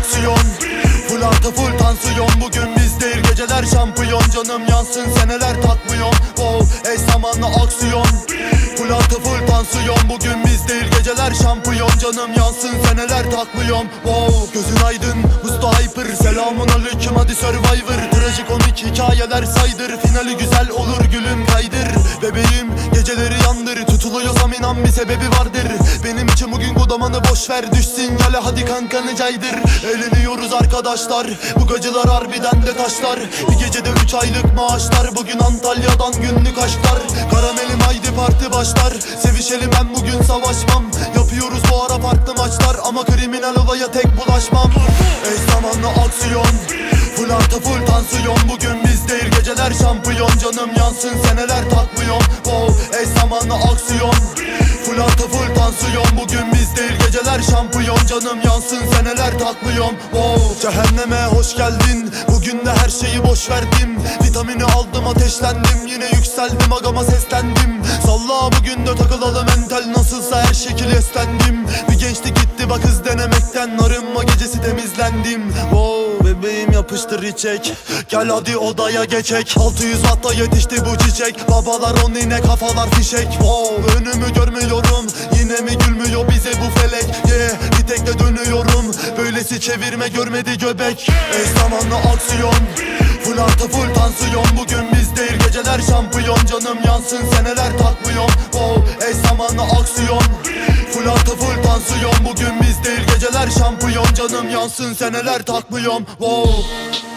aksiyon. Full artı full tansiyon. Bugün biz değil geceler şampiyon. Canım yansın seneler takmıyorum Wow eş zamanlı aksiyon. Full artı full tansiyon. Bugün biz değil geceler şampiyon. Canım yansın seneler takmıyorum Wow gözün aydın. Musta Hyper Selamun aleyküm. Hadi Survivor. Trajikomik hikayeler saydır. Finali güzel olur gülüm kaydır. Bebeğim geceleri yandır. Tutuluyorsam inan bir sebebi vardır boş ver Düş sinyale hadi kankanı caydır? Eğleniyoruz arkadaşlar Bu gacılar harbiden de taşlar. Bir gecede üç aylık maaşlar Bugün Antalya'dan günlük aşklar. Karamelim haydi parti başlar Sevişelim ben bugün savaşmam. Yapıyoruz bu ara farklı maçlar Ama kriminal olaya tek bulaşmam. Eş zamanlı aksiyon Full artı full tansiyon. Bugün biz geceler şampiyon. Canım yansın seneler takmıyorum Wow eş zamanlı aksiyon full tansiyon Bugün biz değil geceler şampiyon. Canım yansın seneler takmıyorum Wow Cehenneme hoş geldin. Bugün de her şeyi boş verdim. Vitamini aldım ateşlendim. Yine yükseldim agama seslendim. Salla bugün de takılalım mental. Nasılsa her şekil eslendim Bir gençlik gitti bak hız denemekten. Arınma gecesi temizlendim. Wow bebeğim yapıştır içek. Gel hadi odaya geçek. 600 watta yetişti bu çiçek. Babalar on yine kafalar fişek. Wow önümü görmüyorum. Yine mi gülmüyor bize bu felek? Yeah bir tekle dönüyorum. Böylesi çevirme görmedi göbek. Eş zamanlı aksiyon. Full artı full tansiyon. Bugün biz geceler şampiyon. Canım yansın seneler takmıyorum şampiyon Canım yansın seneler takmıyorum. Wow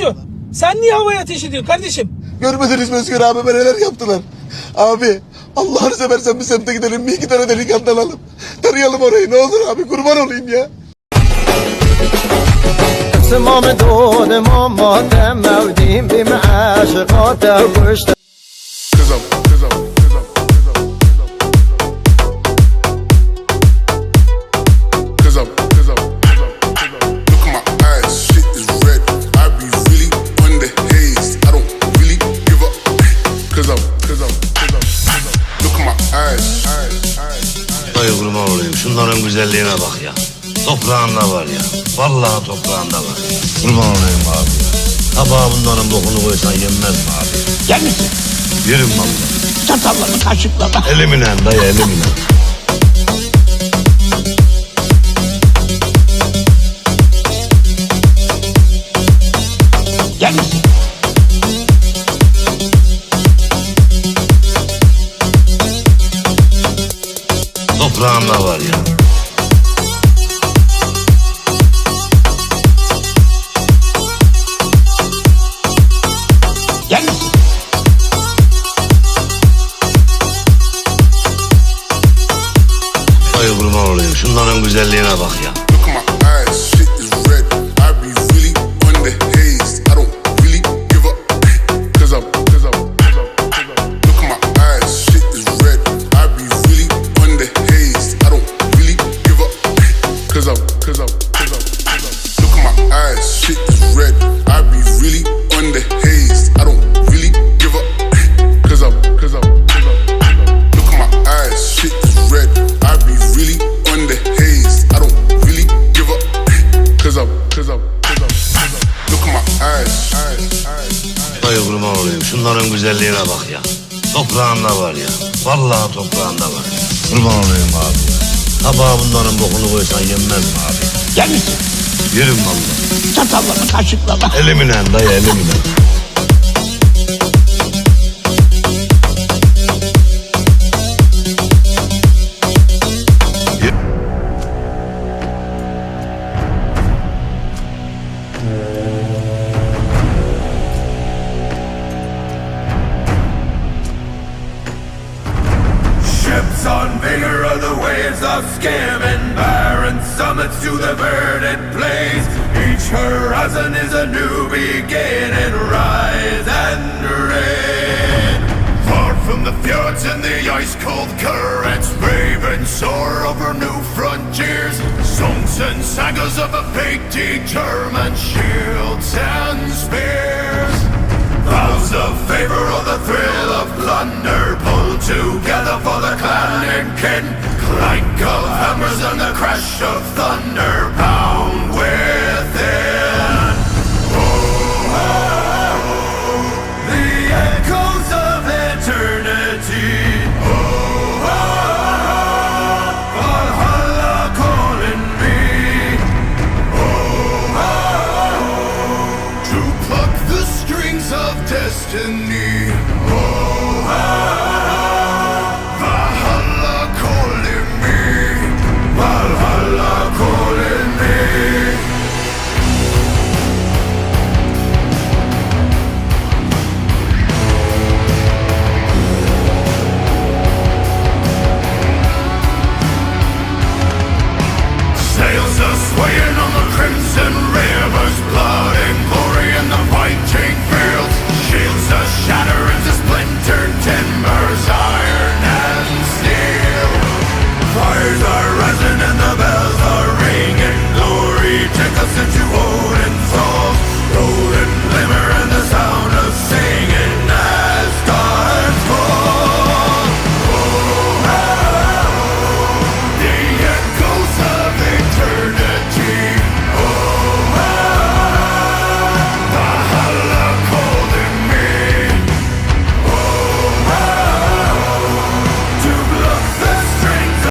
kaçıyor. Sen niye havaya ateş ediyorsun kardeşim? Görmediniz mi Özgür abi neler yaptılar? Abi Allah'ını seversen bir semte gidelim bir iki tane delikanlı alalım. Tarayalım orayı ne olur abi kurban olayım ya. اسمام دود مامات مودیم بیم عشقات گشت Toprağında var ya. Vallahi toprağında var. Kurban olayım abi. Tabağa bunların bokunu koysan yenmez mi abi? Gel misin? Yerim vallahi. Çatallarını kaşıklarla. Elimine dayı elimine. Gel misin? Toprağında var ya. Kurban. Şunların güzelliğine bak ya. Look at my eyes, shit is red. I be really on the haze. I don't really give up. kızım kızım kızım Look at my eyes, shit is at my eyes. eyes, eyes. Dayı kurban olayım. Şunların güzelliğine bak ya. Toprağında var ya. Vallahi toprağında var. Kurban olayım abi ya. Tabağa bunların bokunu koysan yenmez mi abi? Gel misin? Yerim vallahi. Çatallarını kaşıklarla. Elimine dayı elimine. Barren summits to the verdant plains. Each horizon is a new beginning. Rise and reign. Far from the fjords and the ice cold currents, brave and soar over new frontiers. Songs and sagas of a fate determined, shields and spears. Vows of favor or the thrill of plunder Pulled together for the clan and kin Clank of hammers and the crash of thunder